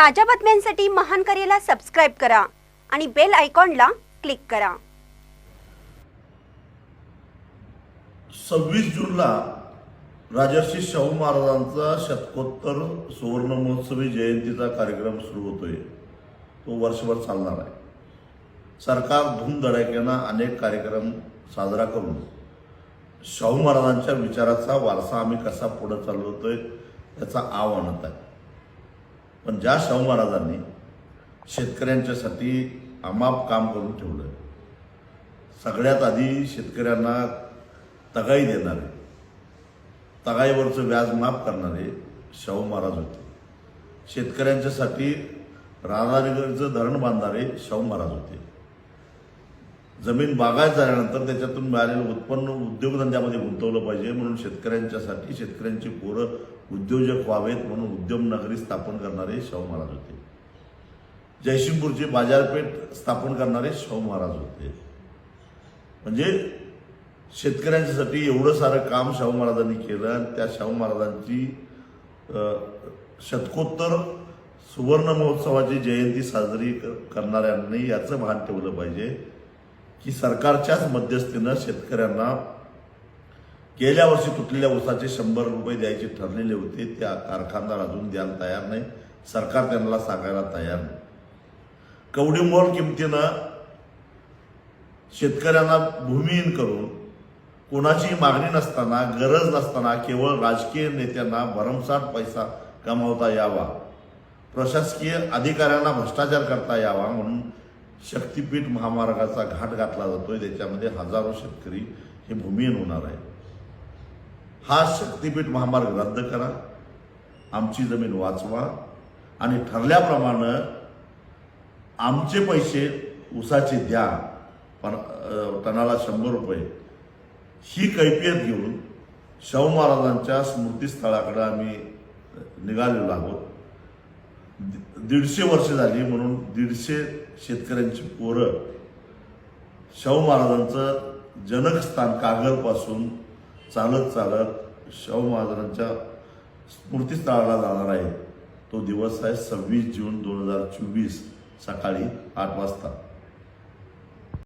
ताज्या बातम्यांसाठी महान करेला सबस्क्राईब करा आणि बेल आयकॉनला क्लिक करा. सव्वीस जूनला राजर्षी शाहू महाराजांचा शतकोत्तर सुवर्ण महोत्सवी जयंतीचा कार्यक्रम सुरू होतोय. तो वर्षभर चालणार आहे. सरकार धूमधडाक्यानं अनेक कार्यक्रम साजरा करून शाहू महाराजांच्या विचाराचा वारसा आम्ही कसा पुढे चालवतोय याचा आव आणत आहे. पण ज्या शाहू महाराजांनी शेतकऱ्यांच्यासाठी अमाप काम करून ठेवलं सगळ्यात आधी शेतकऱ्यांना तगाई देणारे तगाईवरचं व्याज माफ करणारे शाहू महाराज होते. शेतकऱ्यांच्यासाठी राधानगरचं धरण बांधणारे शाहू महाराज होते. जमीन बागायत झाल्यानंतर त्याच्यातून मिळालेलं उत्पन्न उद्योगधंद्यामध्ये गुंतवलं पाहिजे म्हणून शेतकऱ्यांच्यासाठी शेतकऱ्यांची पोरं उद्योजक व्हावेत म्हणून उद्यम नगरी स्थापन करणारे शाहू महाराज होते. जयसिंगपूरची बाजारपेठ स्थापन करणारे शाहू महाराज होते. म्हणजे शेतकऱ्यांच्यासाठी एवढं सारं काम शाहू महाराजांनी केलं आणि त्या शाहू महाराजांची शतकोत्तर सुवर्ण महोत्सवाची जयंती साजरी क- करणाऱ्यांनी याचं भान ठेवलं पाहिजे. की सरकारच्याच मध्यस्थीनं शेतकऱ्यांना गेल्या वर्षी तुटलेल्या ऊसाचे शंभर रुपये द्यायचे ठरलेले होते. त्या कारखानदार अजून द्यायला तयार नाही. सरकार त्यांना सांगायला तयार नाही. कवडीमोल किमतीनं शेतकऱ्यांना भूमिहीन करून कोणाची मागणी नसताना गरज नसताना केवळ राजकीय नेत्यांना भरमसाठ पैसा कमावता यावा. प्रशासकीय अधिकाऱ्यांना भ्रष्टाचार करता यावा म्हणून शक्तीपीठ महामार्गाचा घाट घातला जातोय त्याच्यामध्ये हजारो शेतकरी हे भूमिहीन होणार आहे हा शक्तीपीठ महामार्ग रद्द करा आमची जमीन वाचवा आणि ठरल्याप्रमाणे आमचे पैसे उसाचे द्या पण टनाला शंभर रुपये. ही कैफियत घेऊन शाहू महाराजांच्या स्मृतीस्थळाकडे आम्ही निघालेलो आहोत. दीडशे वर्ष झाली म्हणून दीडशे शेतकऱ्यांची पोरं शाहू महाराजांचं जनकस्थान कागलपासून चालत चालत शाहू महाराजांच्या स्मृतीस्थळाला जाणार आहे. तो दिवस आहे सव्वीस जून दोन हजार चोवीस सकाळी आठ वाजता.